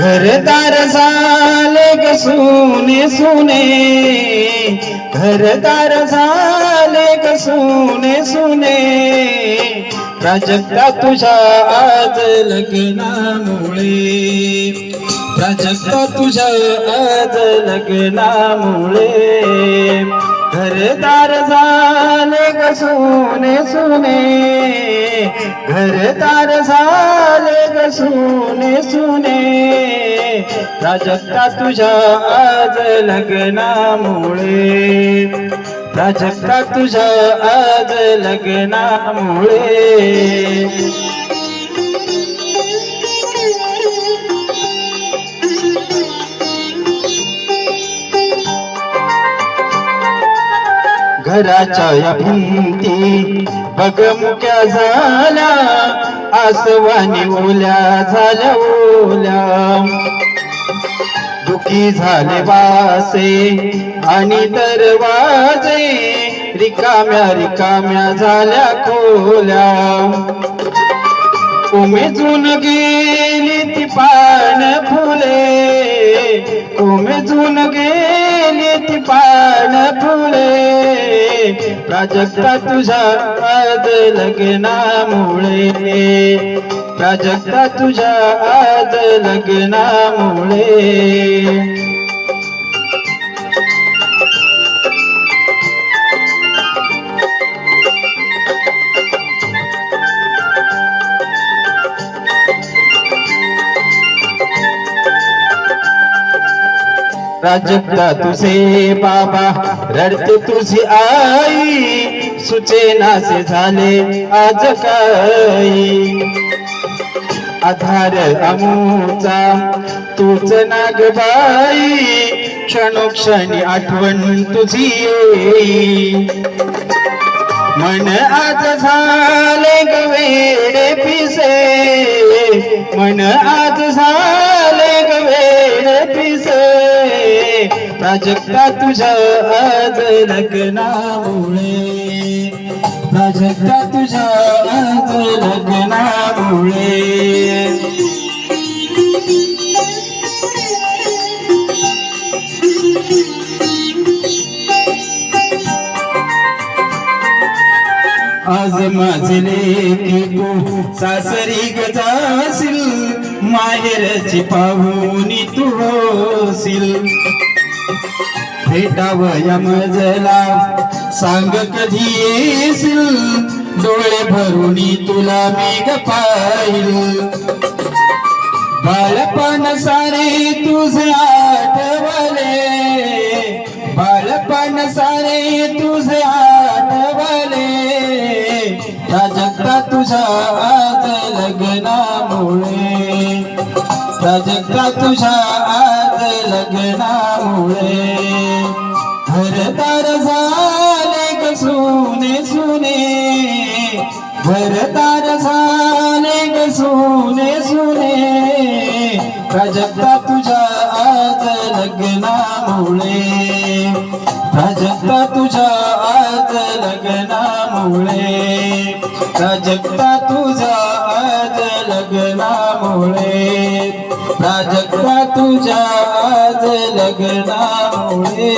घरदार झाले ग सुने सुने. घरदार झाले ग सुने सुने. प्राजक्ता तुझ्या आज लग्नामुळे. प्राजक्ता तुझ्या आज लग्नामुळे. घरदार झाले ग सुने सुने घरदार झाले ग सुने सुने। प्राजक्ता तुझ्या आज लग्नामुळे। प्राजक्ता तुझ्या आज लग्नामुळे। घराच्या या भिंती. बघ मुक्या झाल्या आसवानी ओल्या झाल्या ओल्या. दुखी झाले वासे आणि दरवाजे रिकाम्या रिकाम्या झाल्या खोल्या. उमेजून गेली ती पान फुले उमेजून गेली पान फुले. प्राजक्ता तुझा आज लग्नामुळे. प्राजक्ता तुझा आज लग्नामुळे. राजता तुझे बाबा रडते तुझी आई सुचेनासे झाले आज काही. आधार अमूचा तूच नागबाई क्षणोक्षणी आठवण तुझी येई मन आज झाले गवेडे पिसे मन आज झाले प्राजक्ता तुझ्या आज लग्नामुळे. प्राजक्ता तुझ्या आज लग्नामुळे. आज माझे लेकी तू सासरी गजासील माहेरची पाहुणी तू होशील. भेटावया मजला सांग कधी येशील? डोळे भरून तुला मी ग पाहिल. बाळपण सारे तुझे आठवले. बाळपण सारे तुझे आठवले. प्राजक्ता तुझ्या आज लग्नामुळे. प्राजक्ता तुझ्या आज लग्नामुळे. घरदार झाले ग सुने सुने? घरदार झाले ग सुने सुने? प्राजक्ता तुझ्या आज लग्नामुळे प्राजक्ता तुझ्या आज लग्नामुळे प्राजक्ता तुझ्या आज लग्नामुळे प्राजक्ता तुझ्या लग्नामुळे.